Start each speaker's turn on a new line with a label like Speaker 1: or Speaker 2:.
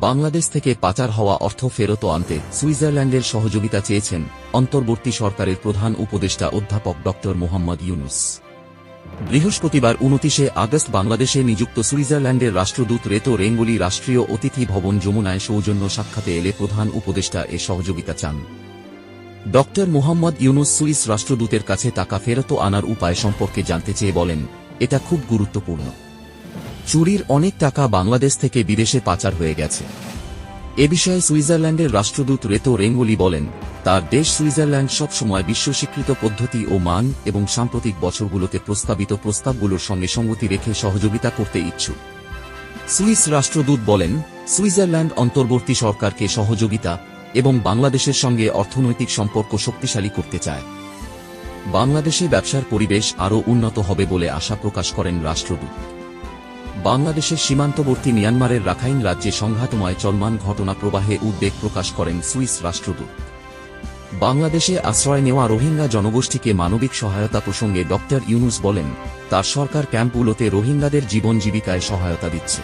Speaker 1: বাংলাদেশ থেকে পাচার হওয়া অর্থ ফেরত আনতে সুইজারল্যান্ডের সহযোগিতা চেয়েছেন অন্তর্বর্তী সরকারের প্রধান উপদেষ্টা অধ্যাপক ড. মোহাম্মদ ইউনুস। বৃহস্পতিবার উনতিশে আগস্ট বাংলাদেশে নিযুক্ত সুইজারল্যান্ডের রাষ্ট্রদূত রেতো রেঙ্গুলি রাষ্ট্রীয় অতিথি ভবন যমুনায় সৌজন্য সাক্ষাতে এলে প্রধান উপদেষ্টা এ সহযোগিতা চান। ড. মোহাম্মদ ইউনুস সুইস রাষ্ট্রদূতের কাছে টাকা ফেরত আনার উপায় সম্পর্কে জানতে চেয়ে বলেন, এটা খুব গুরুত্বপূর্ণ। চুরির অনেক টাকা বাংলাদেশ থেকে বিদেশে পাচার হয়ে গেছে। এ বিষয়ে সুইজারল্যান্ডের রাষ্ট্রদূত রেতো রেঙ্গুলি বলেন, তার দেশ সুইজারল্যান্ড সবসময় বিশ্ব স্বীকৃত পদ্ধতি ও মান এবং সাম্প্রতিক বছরগুলোতে প্রস্তাবিত প্রস্তাবগুলোর সঙ্গে সঙ্গতি রেখে সহযোগিতা করতে ইচ্ছুক। সুইস রাষ্ট্রদূত বলেন, সুইজারল্যান্ড অন্তর্বর্তী সরকারকে সহযোগিতা এবং বাংলাদেশের সঙ্গে অর্থনৈতিক সম্পর্ক শক্তিশালী করতে চায়। বাংলাদেশে ব্যবসার পরিবেশ আরও উন্নত হবে বলে আশা প্রকাশ করেন রাষ্ট্রদূত। বাংলাদেশের সীমান্তবর্তী মিয়ানমারের রাখাইন রাজ্যে সংঘাতময় চলমান ঘটনা প্রবাহে উদ্বেগ প্রকাশ করেন সুইস রাষ্ট্রদূত। বাংলাদেশে আশ্রয় নেওয়া রোহিঙ্গা জনগোষ্ঠীকে মানবিক সহায়তা প্রসঙ্গে ডক্টর ইউনুস বলেন, তার সরকার ক্যাম্পগুলোতে রোহিঙ্গাদের জীবন জীবিকায় সহায়তা দিচ্ছে।